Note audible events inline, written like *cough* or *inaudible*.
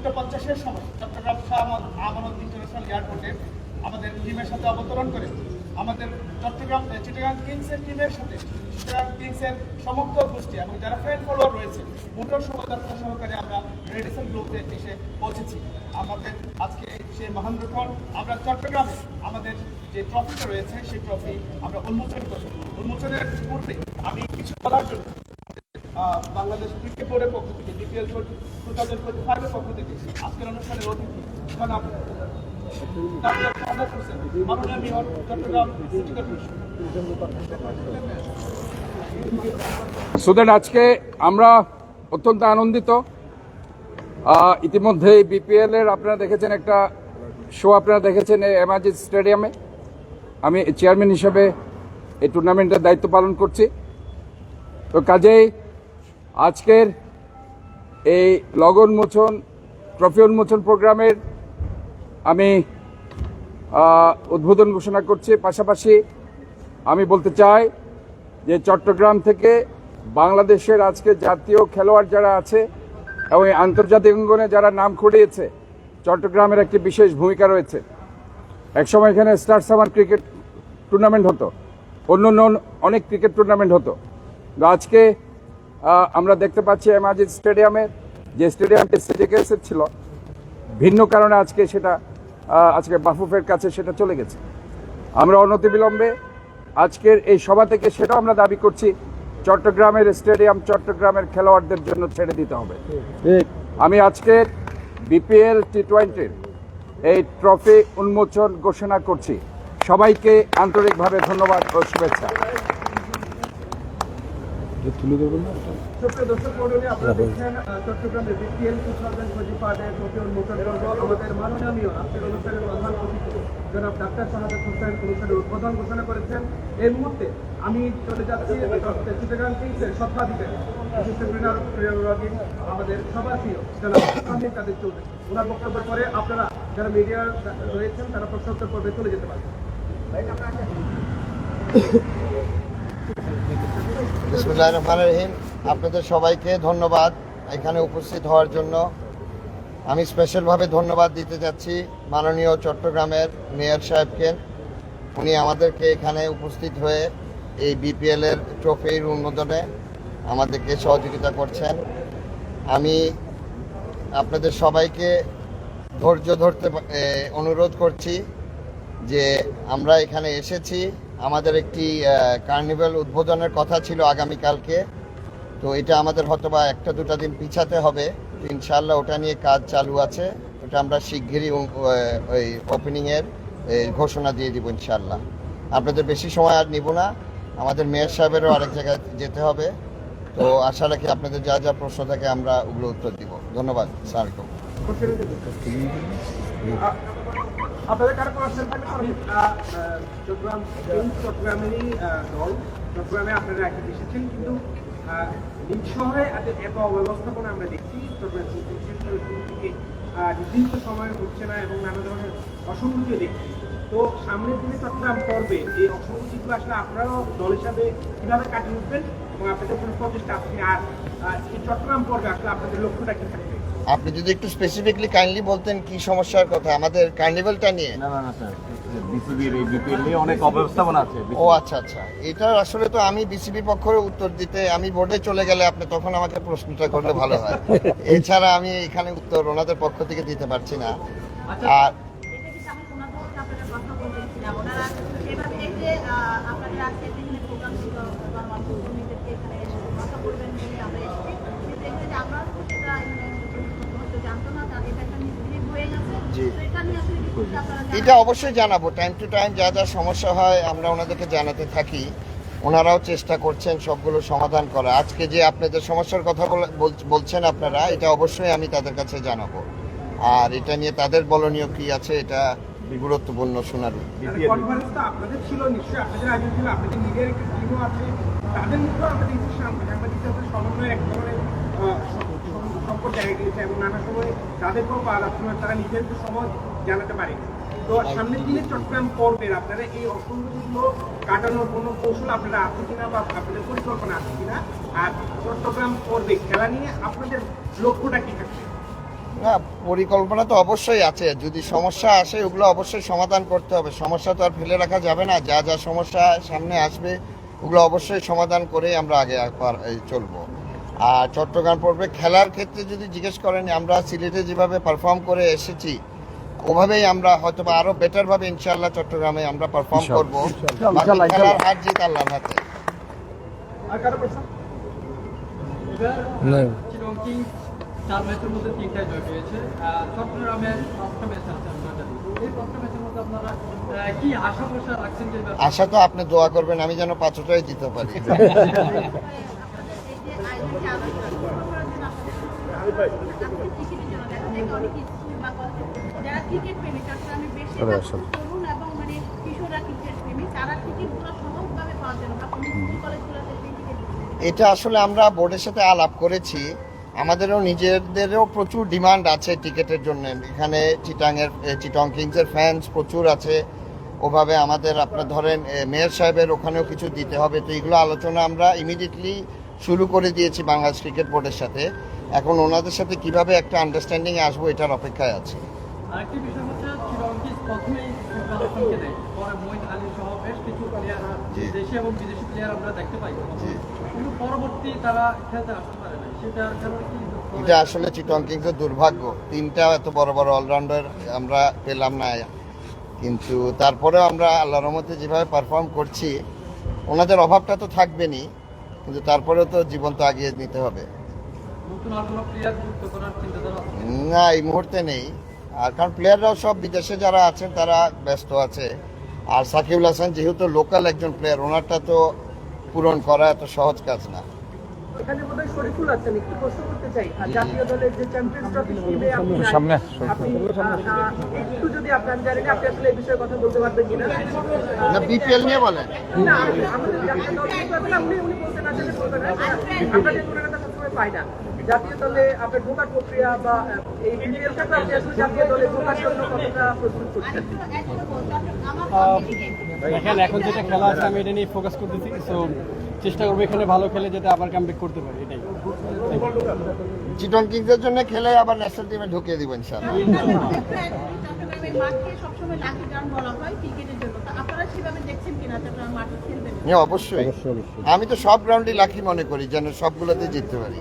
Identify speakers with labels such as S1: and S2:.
S1: দুটো পঞ্চাশের সময়। চট্টগ্রাম শাহ আমানত ইন্টারন্যাশনাল এয়ারপোর্টে আমাদের টিমের সাথে অবতরণ করে। আমাদের চট্টগ্রাম চিটাগাং কিংসের টিমের সাথে চিটাগাং কিংসের সমস্ত গোষ্ঠী এবং যারা ফ্রেন্ড ফলোয়ার রয়েছে মোটর শোভাযাত্রা সহকারে আমরা রেডিসন গ্রুপে এসে পৌঁছেছি। আমাদের আজকে সেই মহেন্দ্রক্ষণ আমরা চট্টগ্রামে আমাদের যে ট্রফিটা রয়েছে, সেই ট্রফি আমরা উন্মোচন করি উন্মোচনের পূর্বে আমি কিছু বলার জন্য বাংলাদেশ ক্রিকেট বোর্ডের পক্ষ থেকে, বিপিএল টু থাউজেন্ড টোয়েন্টি ফাইভের পক্ষ থেকে আজকের অনুষ্ঠানের অতিথি
S2: সুদেন আজকে আমরা অত্যন্ত আনন্দিত। ইতিমধ্যে বিপিএল এর আপনারা দেখেছেন একটা শো আপনারা দেখেছেন এই এমার্জি স্টেডিয়ামে আমি চেয়ারম্যান হিসেবে এই টুর্নামেন্টের দায়িত্ব পালন করছি। তো কাজেই আজকের এই লগ উন্মোচন ট্রফি উন্মোচন প্রোগ্রামের আমি উদ্বোধন ঘোষণা করছি। পাশাপাশি আমি বলতে চাই যে চট্টগ্রাম থেকে বাংলাদেশের আজকে জাতীয় খেলোয়াড় যারা আছে এবং এই আন্তর্জাতিক অঙ্গনে যারা নাম কুড়িয়েছে চট্টগ্রামের একটি বিশেষ ভূমিকা রয়েছে। একসময় এখানে স্টার সামার ক্রিকেট টুর্নামেন্ট হতো অন্য অন্য অনেক ক্রিকেট টুর্নামেন্ট হতো। আজকে আমরা দেখতে পাচ্ছি এমাজিদ স্টেডিয়ামে যে স্টেডিয়ামটি সিটিকেসের ছিল। ভিন্ন কারণে আজকে সেটা আজকে বাফুফের কাছে সেটা চলে গেছে। আমরা অনতি অনতিবিলম্বে আজকের এই সভা থেকে সেটাও আমরা দাবি করছি চট্টগ্রামের স্টেডিয়াম চট্টগ্রামের খেলোয়াড়দের জন্য ছেড়ে দিতে হবে। আমি আজকের বিপিএল টি টোয়েন্টির এই ট্রফি উন্মোচন ঘোষণা করছি। সবাইকে আন্তরিকভাবে ধন্যবাদ ও শুভেচ্ছা।
S1: সুপ্রিয় দর্শক মন্ডলী আপনারা দেখছেন চট্টগ্রামের বিপিএল টু থাউজেন্ড টোয়েন্টি ফাইভের আমাদের মাননীয় আজকের অনুষ্ঠানের প্রধান অতিথি জনাব ডাক্তার শাহাদাত হোসেন অনুষ্ঠানের উদ্বোধন ঘোষণা করেছেন। এই মুহূর্তে আমি চলে যাচ্ছি কিংসের বিশিষ্ট ক্রীড়া- আমাদের সবার প্রিয় জনাব আমির কাদের চৌধুরী। ওনার বক্তব্যের পরে আপনারা যারা মিডিয়ার রয়েছেন তারা প্রশ্নোত্তর পর্বে চলে যেতে পারেন
S3: বিসমুল্লাহ রহমান রহিম আপনাদের সবাইকে ধন্যবাদ এখানে উপস্থিত হওয়ার জন্য। আমি স্পেশালভাবে ধন্যবাদ দিতে যাচ্ছি মাননীয় চট্টগ্রামের মেয়র সাহেবকে। উনি আমাদেরকে এখানে উপস্থিত হয়ে এই বিপিএল এর ট্রফির উন্মোদনে আমাদেরকে সহযোগিতা করছেন। আমি আপনাদের সবাইকে ধৈর্য ধরতে অনুরোধ করছি যে আমরা এখানে এসেছি। আমাদের একটি কার্নিভাল উদ্বোধনের কথা ছিল আগামীকালকে। তো এটা আমাদের হয়তো বা একটা দুটা দিন পিছাতে হবে। ইনশাল্লাহ ওটা নিয়ে কাজ চালু আছে। ওটা আমরা শিগগিরই ওই ওপেনিংয়ের ঘোষণা দিয়ে দিব ইনশাল্লাহ আপনাদের বেশি সময় আর নিব না। আমাদের মেয়র সাহেবেরও আরেক জায়গায় যেতে হবে। তো আশা রাখি আপনাদের যা যা প্রশ্ন থাকে আমরা ওগুলো উত্তর দিব। ধন্যবাদ, সালামালাইকুম।
S1: আপনাদের কারও কোশ্চেন থাকলে আহ, চট্টগ্রাম চট্টগ্রামেরই দল। চট্টগ্রামে আপনারা একটি এসেছেন কিন্তু নিজ শহরে এত অব্যবস্থাপনা আমরা দেখছি। চট্টগ্রাম থেকে নির্দিষ্ট সময় হচ্ছে না এবং নানা ধরনের অসঙ্গতিও দেখছি। তো সামনের দিনে চট্টগ্রাম পর্বে এই অসঙ্গতিগুলো আসলে আপনারাও দল হিসাবে কীভাবে কাটিয়ে উঠবেন এবং আপনাদের কোনো প্রচেষ্টা আছে। কিনা? আর এই চট্টগ্রাম পর্বে আসলে আপনাদের লক্ষ্যটা কি থাকবে?
S3: আপনি যদি একটু স্পেসিফিকলি কাইন্ডলি বলতেন কি সমস্যার কথা আমাদের কার্নিভালটা নিয়ে।
S4: না না না স্যার বিসিবির এই বিপিএল নিয়ে অনেক অব্যবস্থাপনা আছে
S3: ও আচ্ছা আচ্ছা। এটা আসলে তো আমি বিসিবি পক্ষের উত্তর দিতে আমি বোর্ডে চলে গেলে আপনি তখন আমাকে প্রশ্নটা করলে ভালো হয়। *laughs* এছাড়া আমি এখানে উত্তর ওনাদের পক্ষ থেকে দিতে পারছি না। আর
S5: এটা কিন্তু আমি ওনাদের সাথে আপনারা কথা বলতেছিলাম ওনারা সেভাবে এই যে আহ, আপনাদের আজকে যে এখানে প্রোগ্রাম ছিল গণমাধ্যমকে এখানে এসে কথা বলবেন বলে আমরা এসেছি কিন্তু এখানে যে আমরা তো সেটা মানে হয়তো জানতো না তাদের এটা একটা মিসবিহেভ হয়ে গেছে
S3: জি।
S5: তো এটা নিয়ে আসলে কিছু আপনারা জানান।
S3: এটা অবশ্যই জানাব। টাইম টু টাইম যা যা সমস্যা হয় আমরা ওনাদেরকে জানাতে থাকি। ওনারাও চেষ্টা করছেন সবগুলো সমাধান করা আজকে যে আপনাদের সমস্যার কথা বলে- বল- বলছেন আপনারা, এটা অবশ্যই আমি তাদের কাছে জানাব। আর এটা নিয়ে তাদের বলনীয় কি আছে, এটা গুরুত্বপূর্ণ শোনার
S1: সময় তারা সময় জানাতে পারেনি তো সামনের দিনে চট্টগ্রাম পর্বের আপনারা এই অসুবিধাগুলো কাটানোর কোনো কৌশল আপনারা আছে কিনা বা আপনাদের পরিকল্পনা আছে কিনা? আর চট্টগ্রাম পর্বে খেলা নিয়ে আপনাদের লক্ষ্যটা কি থাকবে?
S3: না, পরিকল্পনা তো অবশ্যই আছে। যদি সমস্যা আসে, ওগুলো অবশ্যই সমাধান করতে হবে। সমস্যা তো আর ফেলে রাখা যাবে না। যা যা সমস্যা সামনে আসবে, ওগুলো অবশ্যই সমাধান করে আমরা আগে পার- চলবো। আর চট্টগ্রাম পর্বে খেলার ক্ষেত্রে যদি জিজ্ঞেস করেন, আমরা সিলেটে যেভাবে পারফর্ম করে এসেছি ওভাবেই আমরা হয়তো বা আরও বেটার ভাবে ইনশাআল্লাহ চট্টগ্রামে আমরা পারফর্ম করব। খেলার হার জিত আল্লাহর হাতে।
S6: আশা
S3: তো আপনি দোয়া করবেন আমি যেন পাঁচটাই দিতে পারি। *laughs* এটা আসলে আমরা বোর্ডের সাথে আলাপ করেছি। আমাদেরও নিজেদেরও প্রচুর ডিমান্ড আছে টিকিটের জন্য। এখানে চিটাংয়ের চিটং কিংসের ফ্যান্স প্রচুর আছে। ওভাবে আমাদের আপনার ধরেন মেয়র সাহেবের ওখানেও কিছু দিতে হবে। তো এগুলো আলোচনা আমরা ইমিডিয়েটলি শুরু করে দিয়েছি বাংলাদেশ ক্রিকেট বোর্ডের সাথে। এখন ওনাদের সাথে কীভাবে একটা আন্ডারস্ট্যান্ডিং আসব এটার অপেক্ষায় আছে।
S6: আরেকটি বিষয় হচ্ছে চিরং প্রথমেই আলোচনাকে দেয়। পরে মঈন আলী সহ বেশ কিছু প্লেয়ার দেশি এবং বিদেশি প্লেয়ার আমরা দেখতে পাই। কিন্তু পরবর্তী তারা খেলতে আসতে পারে না সেটার কারণে কি
S3: এটা আসলে চিটং কিংসের দুর্ভাগ্য। তিনটা এত বড় বড় অলরাউন্ডার আমরা পেলাম না। কিন্তু তারপরেও আমরা আল্লাহর রহমতে যেভাবে পারফর্ম করছি ওনাদের অভাবটা তো থাকবেনই। কিন্তু তারপরেও তো জীবন তো আগিয়ে নিতে হবে? না এই মুহূর্তে নেই। আর কারণ প্লেয়াররাও সব বিদেশে যারা আছেন তারা ব্যস্ত আছে। আর সাকিবুল হাসান যেহেতু লোকাল একজন প্লেয়ার ওনারটা তো পূরণ করা এত সহজ কাজ না।
S7: এখানে বোধহয় শরীফুল আছেন একটু প্রশ্ন করতে চাই আর জাতীয় দলের যে চ্যাম্পিয়ন্স ট্রফি টিমে আপনি
S2: সামনে
S7: একটু যদি আপনার জানেন আপনি আসলে এই বিষয়ে কথা বলতে পারবেন কিনা
S3: না বিপিএল নিয়ে বলেন
S7: না আমাদের জাতীয় দল কিন্তু আপনি উনি বলতে না চাইলে বলবেন না আমরা যে তুলনাটা সবসময় পাই না জাতীয় দলে আপনার ঢোকার প্রক্রিয়া বা এই বিপিএল ক্ষেত্রে আপনি আসলে জাতীয় দলে ঢোকার জন্য কতটা প্রস্তুত করছেন
S5: আমার
S8: দেখেন এখন যেটা খেলা আছে আমি এটা নিয়ে ফোকাস করতেছি সো চেষ্টা করব এখানে ভালো খেলে যাতে আবার কামব্যাক করতে পারি এটাই।
S3: চিটং কিংসের জন্য খেলে আবার ন্যাশনাল টিমে ঢুকিয়ে দিব ইনশাআল্লাহ।
S5: হয়
S3: হ্যাঁ অবশ্যই আমি তো সব গ্রাউন্ডই লাকি মনে করি যেন সবগুলোতে জিততে পারি।